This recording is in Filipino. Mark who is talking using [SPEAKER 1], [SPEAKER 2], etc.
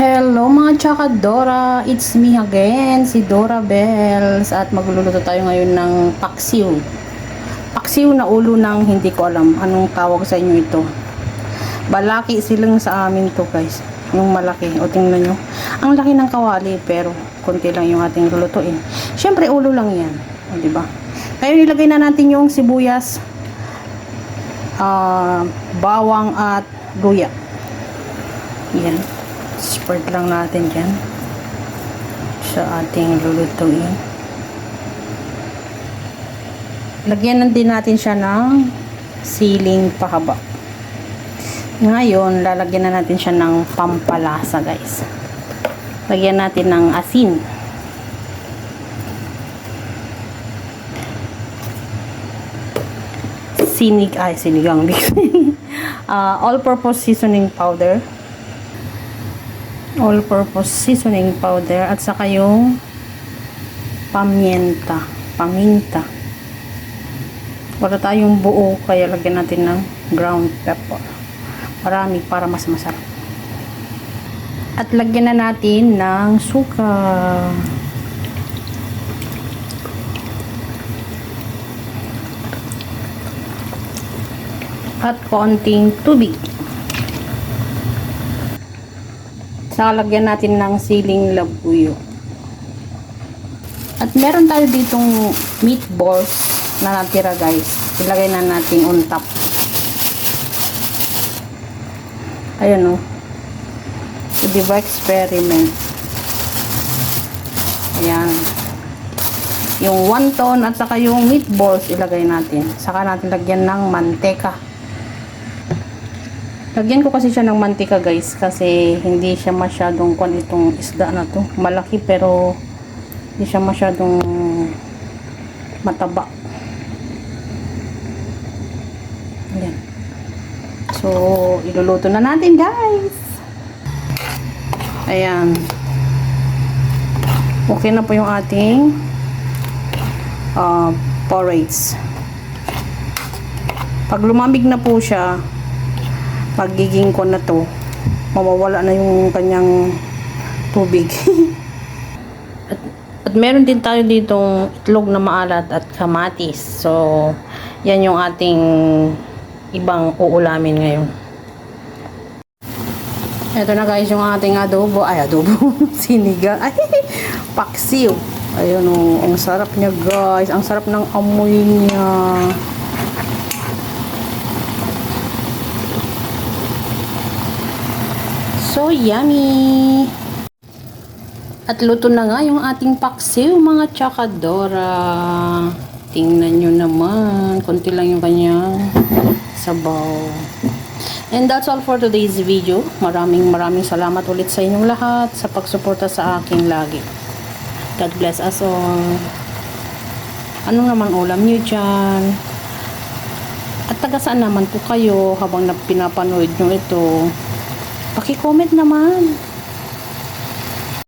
[SPEAKER 1] Hello mga Chakadora! It's me again, si Dora Bells. At magluluto tayo ngayon ng paksiw. Paksiw na ulo ng hindi ko alam anong tawag sa inyo ito. Balaki silang sa amin to guys. Yung malaki. O tingnan nyo. Ang laki ng kawali pero konti lang yung ating lulutuin. Siyempre ulo lang yan. O diba? Ngayon ilagay na natin yung sibuyas, ah, bawang at luya. Yan. Spread lang natin dyan sa ating lulutuin. Lagyan din natin siya ng siling pahaba. Ngayon, lalagyan na natin siya ng pampalasa guys. Lagyan natin ng asin. Sinig, ay sinigang. uh, all-purpose seasoning powder all-purpose seasoning powder at saka yung pamienta, paminta. Wala tayong buo kaya lagyan natin ng ground pepper. Marami para mas masarap. At lagyan na natin ng suka. At konting tubig. Saka lagyan natin ng siling labuyo. At meron tayo ditong meatballs na natira guys. Ilagay na natin on top. Ayan o. So, diba experiment? Ayan. Yung wonton at saka yung meatballs ilagay natin. Saka natin lagyan ng manteka. Lagyan ko kasi siya ng mantika guys kasi hindi siya masyadong kwan itong isda na to. Malaki pero hindi siya masyadong mataba. Ayan. So, iluluto na natin guys. Ayan. Okay na po yung ating uh, porridge. Pag lumamig na po siya, pagiging ko na to mawawala na yung kanyang tubig. At, at meron din tayo ditong itlog na maalat at kamatis. So yan yung ating ibang uulamin ngayon. Eto na guys yung ating adobo. Ay adobo. Sinigang. Ay paksiw. Ayun o ang sarap niya guys. Ang sarap ng amoy niya So yummy! At luto na nga yung ating paksiw mga tsakadora. Tingnan nyo naman. Konti lang yung kanyang sabaw. And that's all for today's video. Maraming maraming salamat ulit sa inyong lahat sa pagsuporta sa akin lagi. God bless us all. Ano naman ulam nyo dyan? At taga saan naman po kayo habang pinapanood nyo ito? Paki-comment naman.